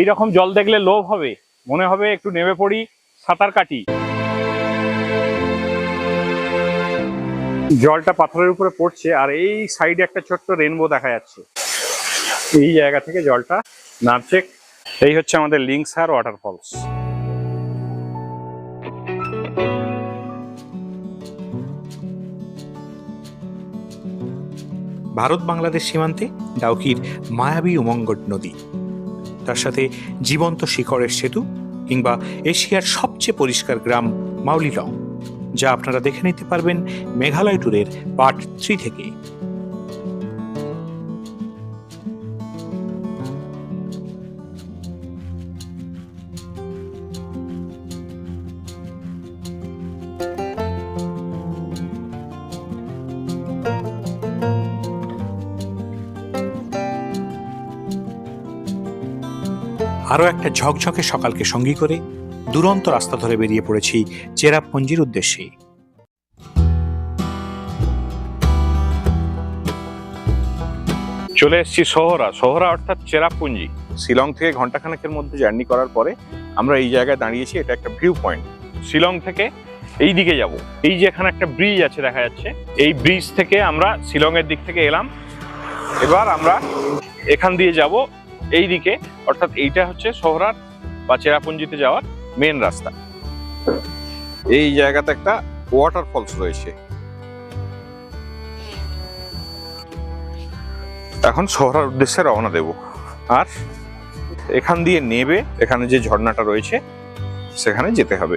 এইরকম জল দেখলে লোভ হবে। মনে হবে একটু নেমে পড়ি, সাঁতার কাটি। জলটা পাথরের উপরে পড়ছে আর এই সাইডে একটা ছোট্ট রেনবো দেখা যাচ্ছে। এই জায়গা থেকে জলটা নামছে। এই হচ্ছে আমাদের লিঙ্কসার ওয়াটারফলস। ভারত বাংলাদেশ সীমান্তে ডাউকির মায়াবী উমঙ্গট নদী। তার সাথে জীবন্ত শিখরের সেতু কিংবা এশিয়ার সবচেয়ে পরিষ্কার গ্রাম মাউলিলং যা আপনারা দেখে নিতে পারবেন মেঘালয় ট্যুরের পার্ট থ্রি থেকে। আরও একটা ঝকঝকে সকালকে সঙ্গী করে দুরন্ত রাস্তা ধরে বেরিয়ে পড়েছি চেরাপঞ্জির উদ্দেশ্যে। চলে এসেছি সোহরা। সোহরা অর্থাৎ চেরাপুঞ্জি। শিলং থেকে ঘন্টাখানেকের মধ্যে জার্নি করার পরে আমরা এই জায়গায় দাঁড়িয়েছি, এটা একটা ভিউ পয়েন্ট। শিলং থেকে এই দিকে যাব। এই যে এখানে একটা ব্রিজ আছে দেখা যাচ্ছে, এই ব্রিজ থেকে আমরা শিলং এর দিক থেকে এলাম। এবার আমরা এখান দিয়ে যাব এই দিকে অর্থাৎ এইটা হচ্ছে সোহরার বা চেরাপুঞ্জিতে যাওয়ার মেন রাস্তা। এই জায়গাতে একটা ওয়াটারফলস রয়েছে। এখন শহরের উদ্দেশ্যে রওনা দেব। আর এখান দিয়ে নেবে, এখানে যে ঝর্ণাটা রয়েছে, সেখানে যেতে হবে।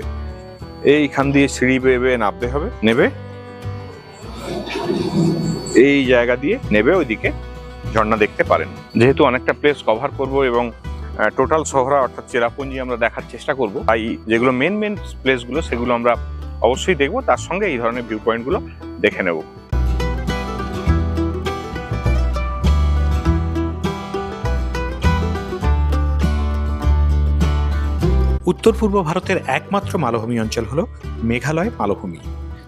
এইখান দিয়ে সিঁড়ি বেয়ে নামতে হবে, নেবে। এই জায়গা দিয়ে নেবে ওইদিকে। ঝর্ণা দেখতে পারেন। যেহেতু অনেকটা প্লেস কভার করব এবং টোটাল শহরা অর্থাৎ চেরাপুঞ্জি আমরা দেখার চেষ্টা করব। তাই যেগুলো মেন মেন প্লেসগুলো সেগুলো আমরা অবশ্যই দেখব। তার সঙ্গে এই ধরনের ভিউ পয়েন্টগুলো দেখে নেব। উত্তর পূর্ব ভারতের একমাত্র মালভূমি অঞ্চল হল মেঘালয় মালভূমি,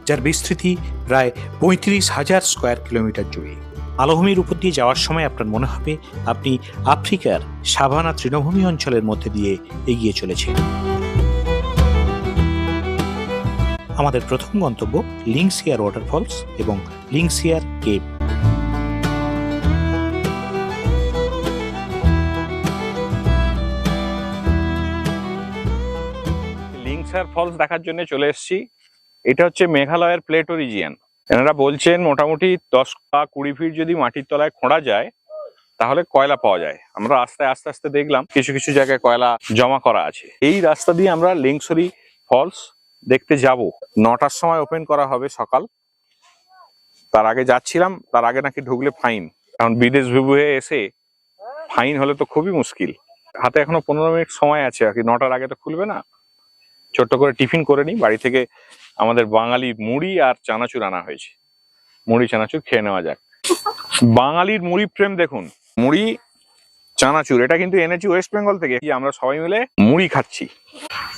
যার বিস্তৃতি প্রায় পঁয়ত্রিশ হাজার স্কোয়ার কিলোমিটার জুড়ে। মালভূমির উপর দিয়ে যাওয়ার সময় আপনার মনে হবে আপনি আফ্রিকার সাভানা তৃণভূমি অঞ্চলের মধ্যে দিয়ে এগিয়ে চলেছেন। আমাদের প্রথম গন্তব্য লিংসিয়ার ওয়াটারফলস এবং লিংসিয়ার কেভ। লিংসার ফলস দেখার জন্য চলে এসেছি। এটা হচ্ছে মেঘালয়ের প্লেটো রিজিয়ান। এনারা বলছেন মোটামুটি দশ বা কুড়ি ফিট যদি মাটির তলায় খোঁড়া যায়, তাহলে কয়লা পাওয়া যায়। আমরা আস্তে আস্তে আস্তে দেখলাম কিছু কিছু জায়গায় কয়লা জমা করা আছে। এই রাস্তা দিয়ে আমরা লিংসরি ফলস দেখতে যাব। নটার সময় ওপেন করা হবে সকাল। তার আগে যাচ্ছিলাম, তার আগে নাকি ঢুকলে ফাইন কারণ বিদেশ ভিভুয়ে এসে ফাইন হলে তো খুবই মুশকিল। হাতে এখনও পনেরো মিনিট সময় আছে, আর কি নটার আগে তো খুলবে না। ছোট্ট করে টিফিন করে নিই। বাড়ি থেকে আমাদের বাঙালি মুড়ি আর চানাচুর আনা হয়েছে। মুড়ি, চানাচুর খেয়ে নেওয়া যাক। বাঙালির মুড়ি প্রেম দেখুন। মুড়ি, চানাচুর, এটা কিন্তু এনেছি ওয়েস্ট বেঙ্গল থেকে। আমরা সবাই মিলে মুড়ি খাচ্ছি।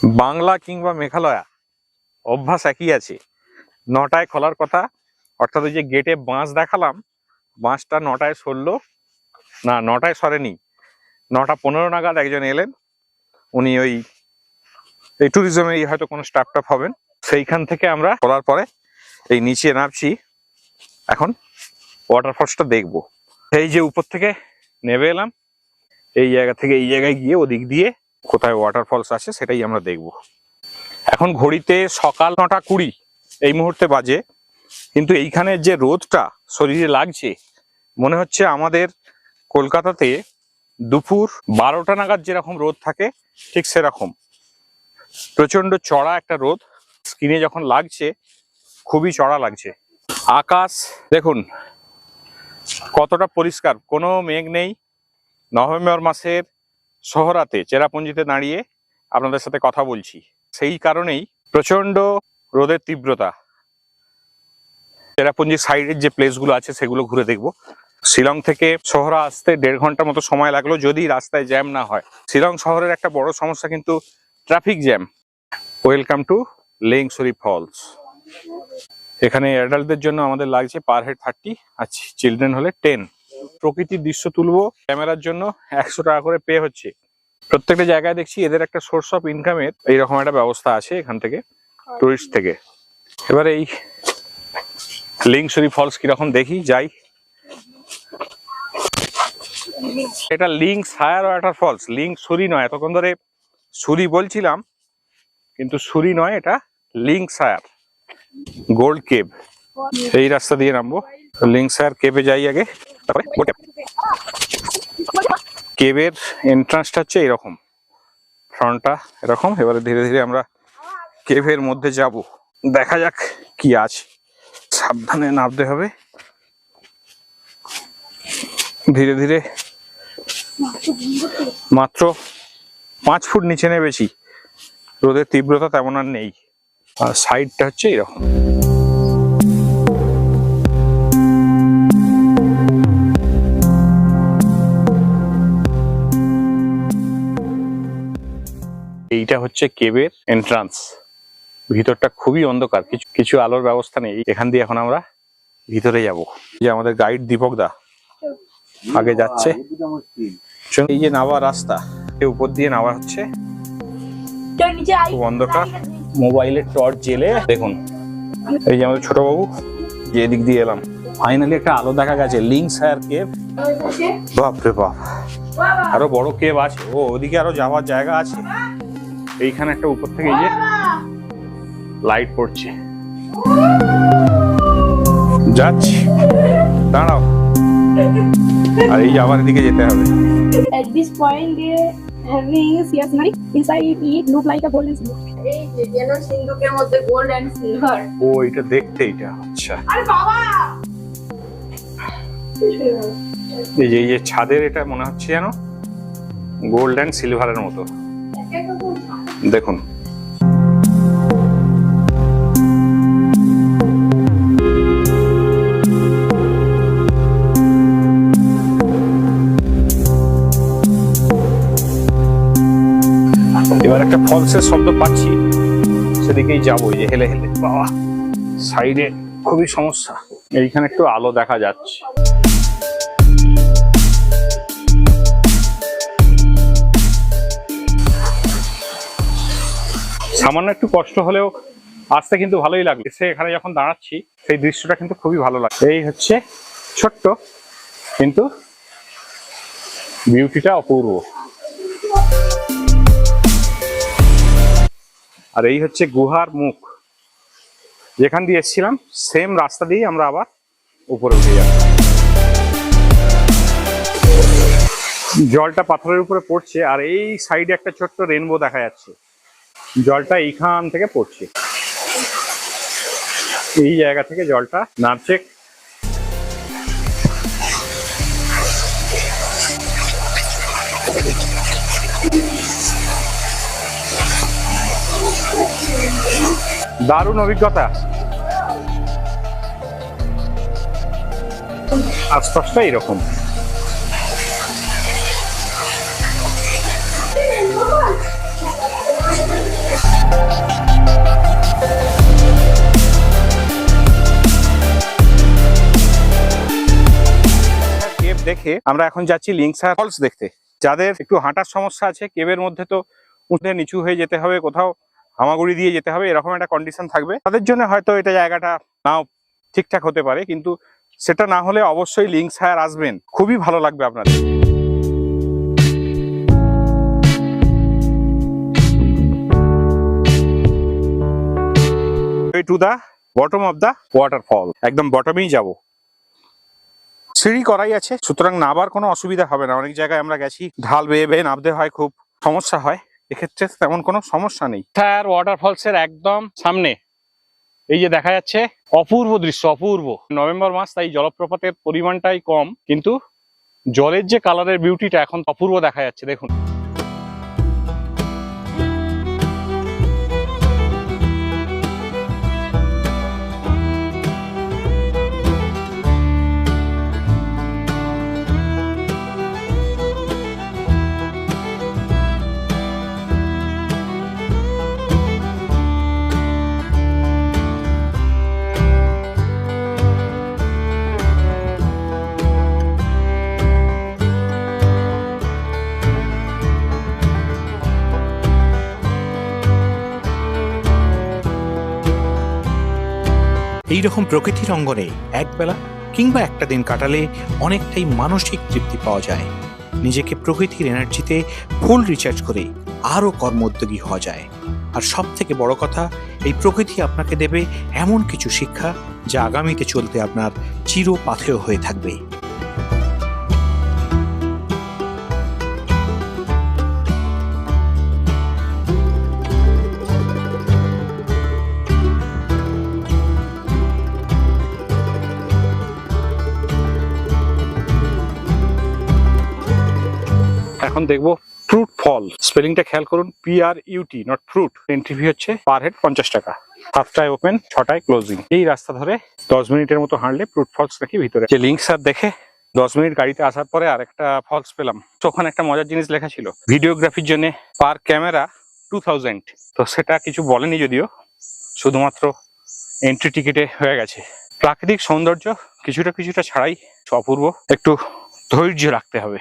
বাংলা কিংবা মেঘালয়া, অভ্যাস একই আছে। নটায় খোলার কথা, অর্থাৎ ওই যে গেটে বাঁশ দেখালাম, বাঁশটা নটায় সরলো। না, নটায় সরেনি। নটা পনেরো নাগাদ একজন এলেন। উনি ওই এই ট্যুরিজমে হয়তো কোনো স্টাফ টাফ হবেন। সেইখান থেকে আমরা খোলার পরে এই নিচে নামছি। এখন ওয়াটারফলসটা দেখব। এই যে উপর থেকে নেমে এলাম। এই জায়গা থেকে এই জায়গায় গিয়ে ওদিক দিয়ে কোথায় ওয়াটারফলস আছে সেটাই আমরা দেখব। এখন ঘড়িতে সকাল নটা কুড়ি এই মুহূর্তে বাজে। কিন্তু এইখানে যে রোদটা শরীরে লাগছে, মনে হচ্ছে আমাদের কলকাতাতে দুপুর বারোটা নাগাদ যেরকম রোদ থাকে, ঠিক সেরকম। প্রচণ্ড চড়া একটা রোদ। স্কিনে যখন লাগছে, খুবই চড়া লাগছে। আকাশ, দেখুন, কতটা পরিষ্কার। কোনো মেঘ নেই। নভেম্বর মাসের শহরাতে চেরাপুঞ্জিতে দাঁড়িয়ে আপনাদের সাথে কথা বলছি। সেই কারণেই প্রচণ্ড রোদের তীব্রতা। চেরাপুঞ্জির সাইডের যে প্লেসগুলো আছে, সেগুলো ঘুরে দেখব। শিলং থেকে শহরে আসতে দেড় ঘণ্টার মতো সময় লাগল, যদি রাস্তায় জ্যাম না হয়। শিলং শহরের একটা বড় সমস্যা কিন্তু traffic jam welcome to Lengsri falls এখানে অ্যাডাল্টদের জন্য আমাদের লাগছে পার হেড থার্টি আর চিলড্রেন হলে টেন প্রকৃতির দৃশ্য তুলবো, ক্যামেরার জন্য একশো টাকা করে পে হচ্ছে। প্রত্যেকটা জায়গায় দেখছি এদের একটা সোর্স অফ ইনকামের এইরকম একটা ব্যবস্থা আছে এখান থেকে টুরিস্ট থেকে। এবার এই লিংসুরি ফলস কীরকম দেখি, যাই। এটা লিঙ্ক সায়ার ওয়াটার ফলস লিঙ্ক সুরি নয়, এতক্ষণ ধরে সুরি বলছিলাম, কিন্তু সুরি নয়, এটা লিঙ্ক সায়ার গোল্ড কেভ। এই রাস্তা দিয়ে নামবো। লিঙ্ক সায়ার কেভে যাই আগে। তারপরে কেভের এন্ট্রান্সটা হচ্ছে এরকম। ফ্রন্টটা এরকম। এবারে ধীরে ধীরে আমরা কেভের মধ্যে যাব। দেখা যাক কি আছে। সাবধানে নামতে হবে। ধীরে ধীরে মাত্র পাঁচ ফুট নিচে নেমেছি রোদের তীব্রতা তেমন আর নেই। আর সাইডটা হচ্ছে এরকম। এইটা হচ্ছে কেবের এন্ট্রান্স ভিতরটা খুবই অন্ধকার। কিছু কিছু আলোর ব্যবস্থা নেই। এখান দিয়ে এখন আমরা ভিতরে যাব। যে আমাদের গাইড দীপক দা। আগে যাচ্ছে। এই যে নাওয়া রাস্তা। এর উপর দিয়ে নাওয়া হচ্ছে? অন্ধকার মোবাইলের টর্চ জেলে দেখুন। এই যে আমাদের ছোট বাবু যে এদিক দিয়ে এলাম। ফাইনালি একটা আলো দেখা গেছে লিঙ্ক সায়ার কেভ বাপ। রে বাপ আরও বড় কেভ আছে। ও ওদিকে আরও যাওয়ার জায়গা আছে। এইখানে একটা উপর থেকে এই যে লাইট পড়ছে। যাচ্ছি। দাঁড়াও। আর এই যে আবার এদিকে যেতে হবে। At this point, they having CS knife inside it look like a golden symbol. এই যে যেন সিন্ধুকের মধ্যে গোল্ড এন্ড সিলভার ও এটা দেখতে এটা আচ্ছা। আরে বাবা! এই যে এই যে ছাদের এটা মনে হচ্ছে যেন গোল্ড এন্ড সিলভারের মতো। দেখুন। ফলসের শব্দ পাচ্ছি। সেদিকেই যাব যে হেলে হেলে। বাবা, সাইডে খুবই সমস্যা। এইখানে একটু আলো দেখা যাচ্ছে। সামান্য একটু কষ্ট হলেও আসতে কিন্তু ভালোই লাগল। সে এখানে যখন দাঁড়াচ্ছি, সেই দৃশ্যটা কিন্তু খুবই ভালো লাগে এই হচ্ছে ছোট্ট, কিন্তু বিউটিটা অপূর্ব। আর এই হচ্ছে গুহার মুখ। যেখান দিয়ে এসেছিলাম সেম রাস্তা দিয়েই আমরা আবার উপরে উঠে যাব জলটা পাথরের উপরে পড়ছে, আর এই সাইডে একটা ছোট্ট রেনবো দেখা যাচ্ছে। জলটা এইখান থেকে পড়ছে। এই জায়গা থেকে জলটা নামছে। দারুণ অভিজ্ঞতা। আশপাশটা এরকম। দেখে আমরা এখন যাচ্ছি লিংসা ফলস দেখতে। যাদের একটু হাঁটার সমস্যা আছে কেবের মধ্যে তো উঠে নিচু হয়ে যেতে হবে কোথাও। হামাগুড়ি দিয়ে যেতে হবে, এরকম একটা কন্ডিশন থাকবে। তাদের জন্য হয়তো এটা জায়গাটা নাও ঠিকঠাক হতে পারে, কিন্তু সেটা না হলে অবশ্যই লিঙ্ক সায়ার আসবেন। খুবই ভালো লাগবে আপনাদের। To the bottom of the waterfall একদম বটমেই যাব। সিঁড়ি করাই আছে, সুতরাং নাবার কোনো অসুবিধা হবে না। অনেক জায়গায় আমরা গেছি, ঢাল বেয়ে বেয়ে নামতে হয়, খুব সমস্যা হয়। এক্ষেত্রে তেমন কোনো সমস্যা নেই। টায়ার ওয়াটারফলস এর একদম সামনে। এই যে দেখা যাচ্ছে, অপূর্ব দৃশ্য, অপূর্ব। নভেম্বর মাস, তাই জলপ্রপাতের পরিমাণটাই কম, কিন্তু জলের যে কালারের বিউটিটা এখন অপূর্ব দেখা যাচ্ছে, দেখুন। এই রকম প্রকৃতির অঙ্গনে একবেলা কিংবা একটা দিন কাটালে অনেকটাই মানসিক তৃপ্তি পাওয়া যায়। নিজেকে প্রকৃতির এনার্জিতে ফুল রিচার্জ করে আরও কর্মোদ্যোগী হওয়া যায়। আর সব থেকে বড় কথা, এই প্রকৃতি আপনাকে দেবে এমন কিছু শিক্ষা যা আগামীতে চলতে আপনার চির পাথেয় হয়ে থাকবে। এখন দেখব ফ্রুট ফল স্পেলিংটা খেয়াল করুন P R U T not fruit entry fee হচ্ছে পার হেড পঞ্চাশ টাকা। সাতটায় ওপেন ছটায় ক্লোজিং এই রাস্তা ধরে দশ মিনিটের মতো হাঁটলে ফ্রুট ফলস নাকি ভিতরে। যে লিঙ্ক স্যার দেখে, দশ মিনিট গাড়িতে আসার পরে আরেকটা ফলস পেলাম। তো ওখানে একটা মজার জিনিস লেখা ছিল। ভিডিওগ্রাফির জন্য পার ক্যামেরা টু থাউজেন্ড তো সেটা কিছু বলেনি যদিও, শুধুমাত্র এন্ট্রি টিকিটে হয়ে গেছে। প্রাকৃতিক সৌন্দর্য কিছুটা কিছুটা ছাড়াই অপূর্ব একটু ধৈর্য রাখতে হবে।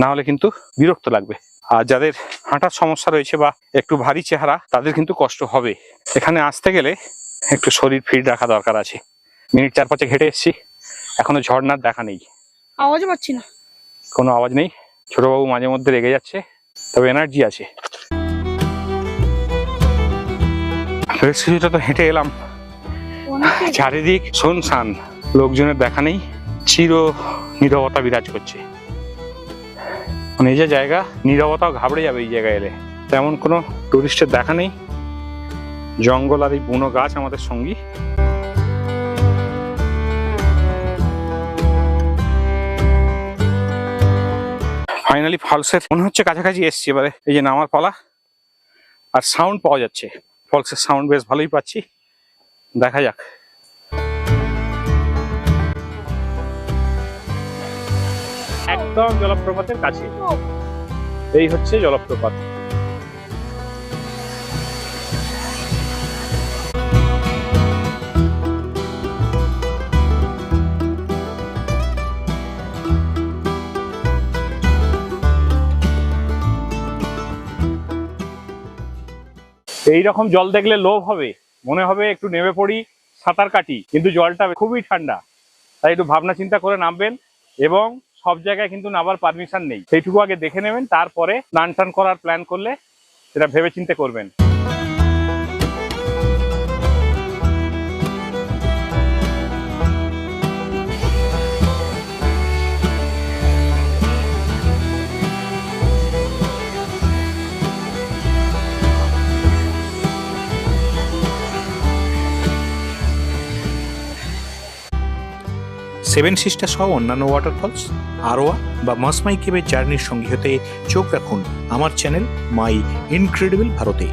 না হলে কিন্তু বিরক্ত লাগবে। আর যাদের হাঁটার সমস্যা রয়েছে বা একটু ভারী চেহারা তাদের কিন্তু কষ্ট হবে। এখানে আসতে গেলে একটু শরীর ফিট রাখা দরকার আছে। মিনিট চার পাঁচে হেঁটে এসেছি। এখনও ঝর্নার দেখা নেই। আওয়াজ পাচ্ছি না। কোনো আওয়াজ নেই। ছোটবাবু মাঝে মধ্যে রেগে যাচ্ছে তবে এনার্জি আছে। বেশ কিছুটা তো হেঁটে এলাম। চারিদিক শুনশান। লোকজনের দেখা নেই। চির নিরবতা বিরাজ করছে। মানে এই যে জায়গা, নীরবতাও ঘাবড়ে যাবে এই জায়গায় এলে। তেমন কোনো টুরিস্টের দেখা নেই। জঙ্গল আর এই বুনো গাছ আমাদের সঙ্গী। ফাইনালি ফলসের মনে হচ্ছে কাছাকাছি এসছি এবারে। এই যে নামার পালা। আর সাউন্ড পাওয়া যাচ্ছে। ফলসের সাউন্ড বেশ ভালোই পাচ্ছি। দেখা যাক। একদম জলপ্রপাতের কাছে। এই হচ্ছে জলপ্রপাত। এই রকম জল দেখলে লোভ হবে। মনে হবে একটু নেমে পড়ি, সাঁতার কাটি, কিন্তু জলটা খুবই ঠান্ডা। তাই একটু ভাবনা চিন্তা করে নামবেন এবং সব জায়গায় কিন্তু নামার পারমিশন নেই। সেইটুকু আগে দেখে নেবেন, তারপরে স্নান টান করার প্ল্যান করলে সেটা ভেবে চিন্তে করবেন। সেভেন সিস্টার সহ অন্যান্য ওয়াটারফলস আরোয়া বা মাসমাই কেবের জার্নির সঙ্গী হতে চোখ রাখুন আমার চ্যানেল মাই ইনক্রেডিবল ভারতে।